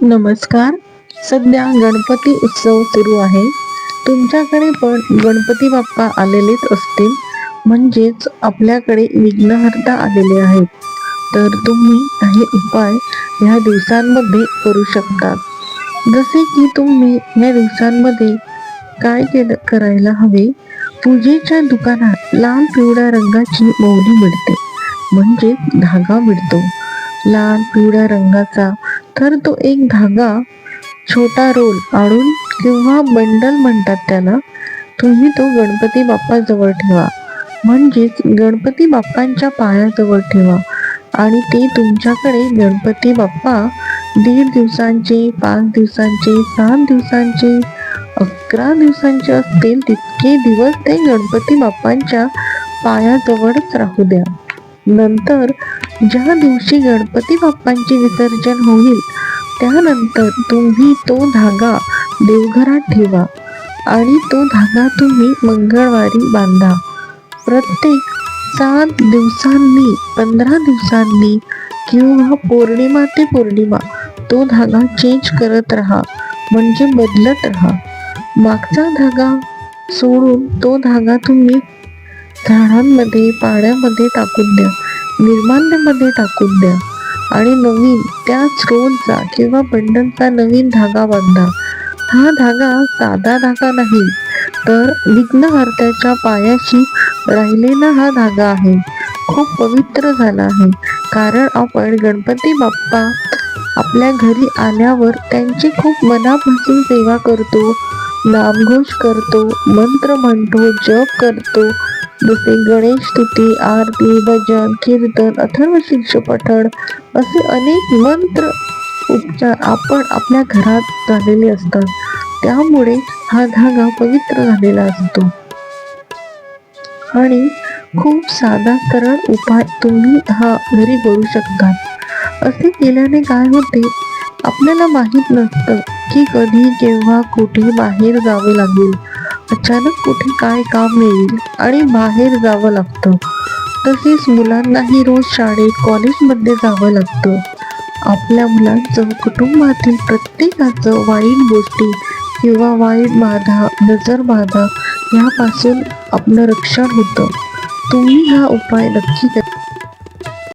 नमस्कार. सध्या गणपती उत्सव सुरू आहे. तुमच्याकडे पण गणपती बाप्पा आलेलेच असतील. म्हणजेच आपल्याकडे विघ्नहर्ता आलेले आहेत. तर तुम्ही काही उपाय ह्या दिवसांमध्ये करू शकतात. जसे की तुम्ही या दिवसांमध्ये काय केलं करायला हवे? पूजेच्या दुकानात लाल पिवळ्या रंगाची मौली मिळते. म्हणजे धागा मिळतो. लाल पिवळ्या रंगाचा तर तो एक धागा छोटा रोल आणून किंवा बंडल म्हणतात त्याला तुम्ही तो गणपती बाप्पा जवळ ठेवा. म्हणजेच गणपती बाप्पांच्या पायाजवळ ठेवा आणि ते तुमच्याकडे गणपती बाप्पा दीड दिवसांचे पाच दिवसांचे सात दिवसांचे अकरा दिवसांचे असतील तितके दिवस ते गणपती बाप्पांच्या पायाजवळच राहू द्या. नंतर ज्या दिवशी गणपती बाप्पांचे विसर्जन होईल त्यानंतर तुम्ही तो धागा देवघरात ठेवा आणि तो धागा तुम्ही मंगळवारी बांधा. प्रत्येक सात दिवसांनी पंधरा दिवसांनी किंवा पौर्णिमा ते पौर्णिमा तो धागा चेंज करत राहा म्हणजे बदलत राहा. मागचा धागा सोडून तो धागा तुम्ही झाडांमध्ये पाण्यामध्ये टाकून द्या. निर्माल्यामध्ये टाकून द्या. आणि नवीन त्याच रोलचा किंवा बंडलचा नवीन धागा बांधा. हा धागा साधा धागा नाही तर विघ्नहर्त्याच्या पायाशी राहिलेला हा धागा आहे. खूप पवित्र झाला आहे. कारण आपण गणपती बाप्पा आपल्या घरी आल्यावर त्यांची खूप मनापासून सेवा करतो नामघोष करतो मंत्र म्हणतो जप करतो जसे गणेश स्तुती आरती भजन कीर्तन अथर्व शीर्ष पठण असे अनेक मंत्र उपचार आपण आपल्या घरात झालेले असतात. त्यामुळे हा धागा पवित्र झालेला असतो. आणि खूप साधा सरळ उपाय तुम्ही हा घरी करू शकता. असे केल्याने काय होते? आपल्याला माहीत नसतं की कधी केव्हा कुठे बाहेर जावे लागेल. अचानक कुठे काय काम येईल आणि बाहेर जावं लागतं. तसेच मुलांनाही रोज शाळेत कॉलेजमध्ये जावं लागतं. आपल्या मुलांचं कुटुंबातील प्रत्येकाचं वाईट गोष्टी किंवा वाईट बाधा नजर बाधा आपलं रक्षण होतं. तुम्ही हा उपाय नक्की करा.